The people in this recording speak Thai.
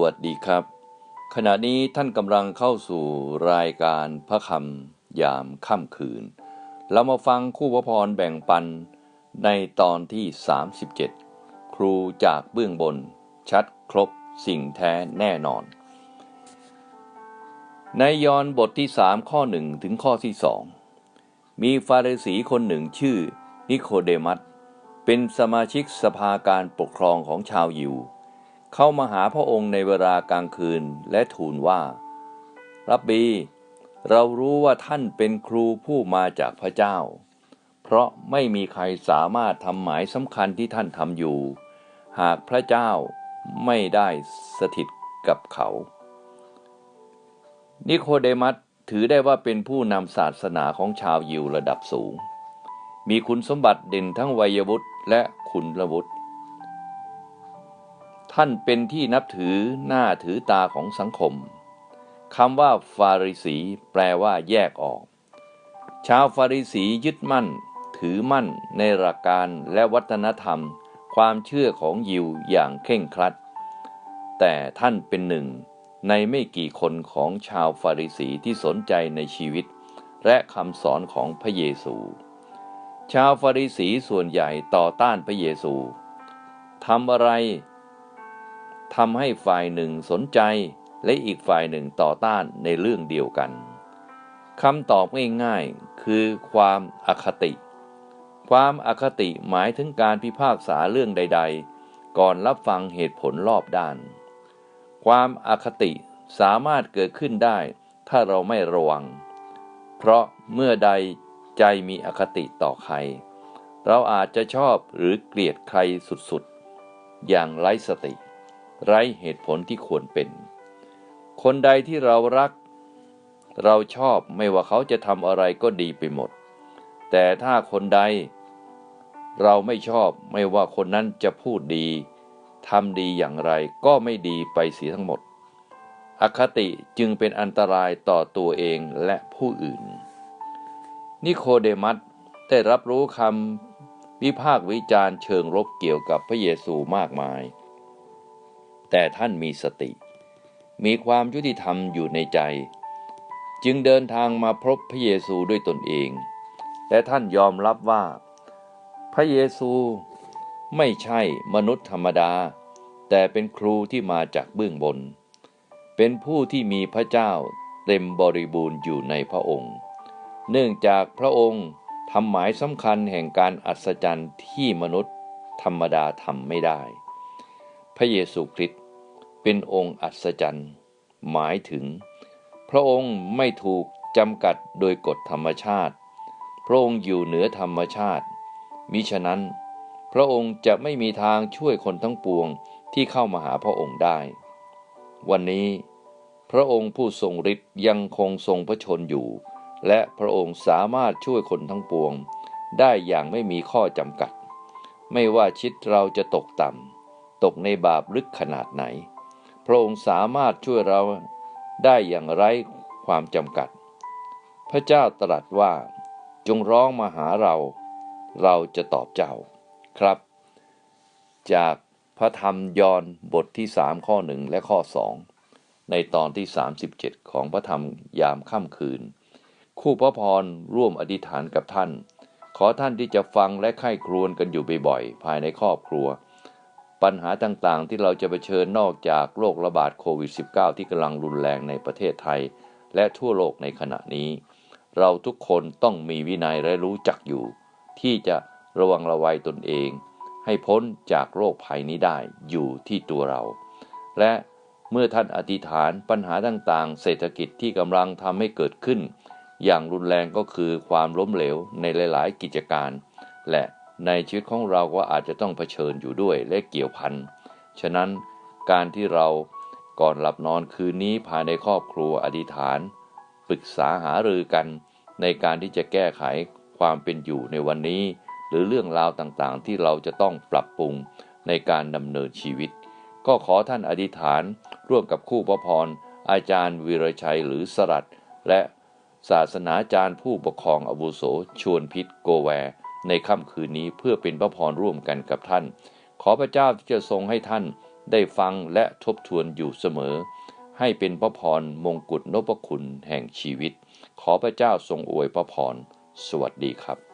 วัสดีครับ ขณะนี้ท่านกำลังเข้าสู่รายการพระคำยามค่ำคืน เรามาฟังคู่พระพรแบ่งปันในตอนที่ 37 ครูจากเบื้องบน ชัดครบสิ่งแท้แน่นอน ในยอห์นบทที่ 3 ข้อ 1 ถึงข้อที่ 2 มีฟาริสีคนหนึ่งชื่อนิโคเดมัสเป็นสมาชิกสภาการปกครองของชาวยิว เข้ามาหาพระองค์ในเวลากลางคืนและทูลว่า รับบี เรารู้ว่าท่านเป็นครูผู้มาจากพระเจ้า เพราะไม่มีใครสามารถทำหมายสำคัญที่ท่านทำอยู่ หากพระเจ้าไม่ได้สถิตกับเขา นิโคเดมัสถือได้ว่าเป็นผู้นำศาสนาของชาวยิวระดับสูง มีคุณสมบัติเด่นทั้งวัยวุฒิและคุณวุฒิ ท่านเป็นที่นับถือหน้าถือตาของสังคมคำว่าฟาริสี แปลว่าแยกออก ชาวฟาริสียึดมั่น ถือมั่นในหลักการและวัฒนธรรม ความเชื่อของยิวอย่างเคร่งครัด แต่ท่านเป็นหนึ่ง ในไม่กี่คนของชาวฟาริสีที่สนใจในชีวิต และคำสอนของพระเยซู ชาวฟาริสีส่วนใหญ่ต่อต้านพระเยซูทำอะไร ทำให้ฝ่ายหนึ่งสนใจ และอีกฝ่ายหนึ่งต่อต้านในเรื่องเดียวกันคำตอบง่ายๆคือความอคติ ความอคติหมายถึงการพิพากษาเรื่องใด ๆ ก่อนรับฟังเหตุผลรอบด้าน ความอคติสามารถเกิดขึ้นได้ ถ้าเราไม่ระวัง เพราะเมื่อใดใจมีอคติต่อใคร เราอาจจะชอบหรือเกลียดใครสุดๆ อย่างไร้สติ ไร้เหตุผลที่ควรเป็น คนใดที่เรารัก เราชอบไม่ว่าเขาจะทำอะไรก็ดีไปหมด แต่ถ้าคนใด เราไม่ชอบไม่ว่าคนนั้นจะพูดดีทำดีอย่างไรก็ไม่ดีไปเสียทั้งหมด อคติจึงเป็นอันตรายต่อตัวเองและผู้อื่น นิโคเดมัสได้รับรู้คำวิพากษ์วิจารณ์เชิงลบเกี่ยวกับพระเยซูมากมาย แต่ท่านมีสติ มีความยุติธรรมอยู่ในใจ จึงเดินทางมาพบพระเยซูด้วยตนเอง และท่านยอมรับว่า พระเยซูไม่ใช่มนุษย์ธรรมดา แต่เป็นครูที่มาจากเบื้องบน เป็นผู้ที่มีพระเจ้าเต็มบริบูรณ์อยู่ในพระองค์ เนื่องจากพระองค์ทำหมายสำคัญแห่งการอัศจรรย์ที่มนุษย์ธรรมดาทำไม่ได้ พระเยซูคริสต์ เป็นองค์อัศจรรย์ หมายถึง พระองค์ไม่ถูกจำกัดโดยกฎธรรมชาติ พระองค์อยู่เหนือธรรมชาติ มิฉะนั้น พระองค์จะไม่มีทางช่วยคนทั้งปวงที่เข้ามาหาพระองค์ได้ วันนี้ พระองค์ผู้ทรงฤทธิ์ยังคงทรงพระชนอยู่ และพระองค์สามารถช่วยคนทั้งปวง ได้อย่างไม่มีข้อจำกัด ไม่ว่าชิดเราจะตกต่ำตกในบาปลึกขนาดไหน พระองค์สามารถช่วยเราได้อย่างไร้ความจำกัด พระเจ้าตรัสว่า จงร้องมาหาเรา เราจะตอบเจ้าครับ จากพระธรรมยอห์นบทที่3ข้อ1และข้อ2ในตอนที่ 37 ของพระธรรมยามค่ำคืน คู่พระพรร่วมอธิษฐานกับท่าน ขอท่านที่จะฟังและไข้ครวญกันอยู่บ่อยๆ ภายในครอบครัว ปัญหาต่างๆ ที่เราจะเผชิญนอกจากโรคระบาดโควิด -19 ที่กำลังรุนแรงในประเทศไทย และทั่วโลกในขณะนี้ เราทุกคนต้องมีวินัยและรู้จักอยู่ ที่จะระวังระวัยตนเอง ให้พ้นจากโรคภัยนี้ได้อยู่ที่ตัวเรา และเมื่อท่านอธิษฐานปัญหาต่างๆ เศรษฐกิจที่กำลังทำให้เกิดขึ้น อย่างรุนแรงก็คือความล้มเหลวในหลาย ๆ กิจการ และ ในชีวิตของเราก็อาจจะต้องเผชิญอยู่ด้วยและเกี่ยวพัน ฉะนั้นการที่เราก่อนหลับนอนคืนนี้ภายในครอบครัวอธิษฐาน ปรึกษาหารือกัน ในการที่จะแก้ไขความเป็นอยู่ในวันนี้ หรือเรื่องราวต่างๆ ที่เราจะต้องปรับปรุงในการดำเนินชีวิต ก็ขอท่านอธิษฐานร่วมกับคู่พระพร อาจารย์วีรชัยหรือสรัตและศาสนาจารย์ผู้ปกครองอาวุโสชวนพิษโกแว ในค่ำคืนนี้เพื่อเป็นพระพรร่วมกันกับท่าน ขอพระเจ้าที่จะทรงให้ท่านได้ฟังและทบทวนอยู่เสมอ ให้เป็นพระพรมงกุฎนพคุณแห่งชีวิต ขอพระเจ้าทรงอวยพระพร สวัสดีครับ